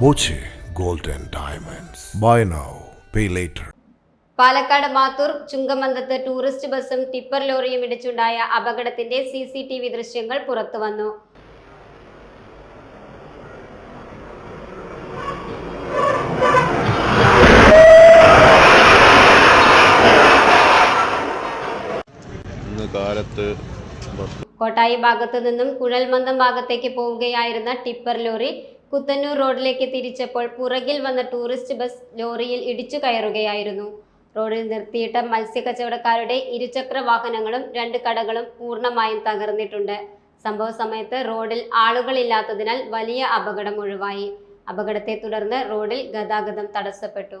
Boche golden diamonds. Buy now pay later Palakkad Mathur Chungamanthath tourist ബസ്സും tipper ലോറിയും ഇടിച്ചുണ്ടായ അപകടത്തിന്റെ സി സി ടി വി ദൃശ്യങ്ങൾ പുറത്തുവന്നു. കാലത്ത് കോട്ടായി ഭാഗത്തു നിന്നും കുഴൽമന്ദം ഭാഗത്തേക്ക് പോവുകയായിരുന്ന ടിപ്പർ ലോറി കുത്തന്നൂർ റോഡിലേക്ക് തിരിച്ചപ്പോൾ പുറകിൽ വന്ന ടൂറിസ്റ്റ് ബസ് ലോറിയിൽ ഇടിച്ചു കയറുകയായിരുന്നു. റോഡിൽ നിർത്തിയിട്ട മത്സ്യക്കച്ചവടക്കാരുടെ ഇരുചക്ര വാഹനങ്ങളും രണ്ട് കടകളും പൂർണമായും തകർന്നിട്ടുണ്ട്. സംഭവ സമയത്ത് റോഡിൽ ആളുകളില്ലാത്തതിനാൽ വലിയ അപകടം ഒഴിവായി. അപകടത്തെ തുടർന്ന് റോഡിൽ ഗതാഗതം തടസ്സപ്പെട്ടു.